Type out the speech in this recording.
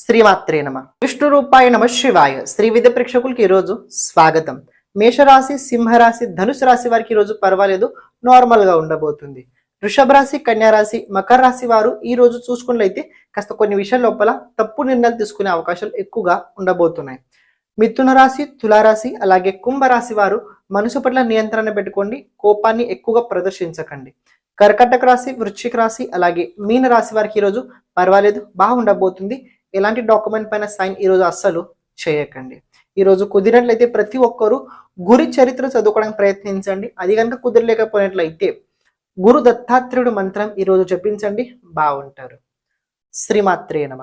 శ్రీమాత్రే నమ. విష్ణు రూపాయ నమ శివాయ. శ్రీ విద్య ప్రేక్షకులకి ఈరోజు స్వాగతం. మేషరాశి సింహరాశి ధనుసు రాశి వారికి ఈరోజు పర్వాలేదు నార్మల్గా ఉండబోతుంది. వృషభ రాశి కన్యారాశి మకర రాశి వారు ఈ రోజు చూసుకున్నట్లయితే కాస్త కొన్ని విషయాల లోపల తప్పు నిర్ణయాలు తీసుకునే అవకాశాలు ఎక్కువగా ఉండబోతున్నాయి. మిథున రాశి తులారాశి అలాగే కుంభ రాశి వారు మనసు పట్ల నియంత్రణ పెట్టుకోండి కోపాన్ని ఎక్కువగా ప్రదర్శించకండి. కర్కటక రాశి వృశ్చిక రాశి అలాగే మీన రాశి వారికి ఈరోజు పర్వాలేదు బాగుండబోతుంది. ఎలాంటి డాక్యుమెంట్ పైన సైన్ ఈరోజు అస్సలు చేయకండి. ఈరోజు కుదిరినట్లయితే ప్రతి ఒక్కరూ గురి చరిత్ర చదువుకోవడానికి ప్రయత్నించండి. అది కనుక కుదరలేకపోయినట్లయితే గురు దత్తాత్రేయుడు మంత్రం ఈరోజు జపించండి. బాగుంటారు. శ్రీమాత్రే నమ.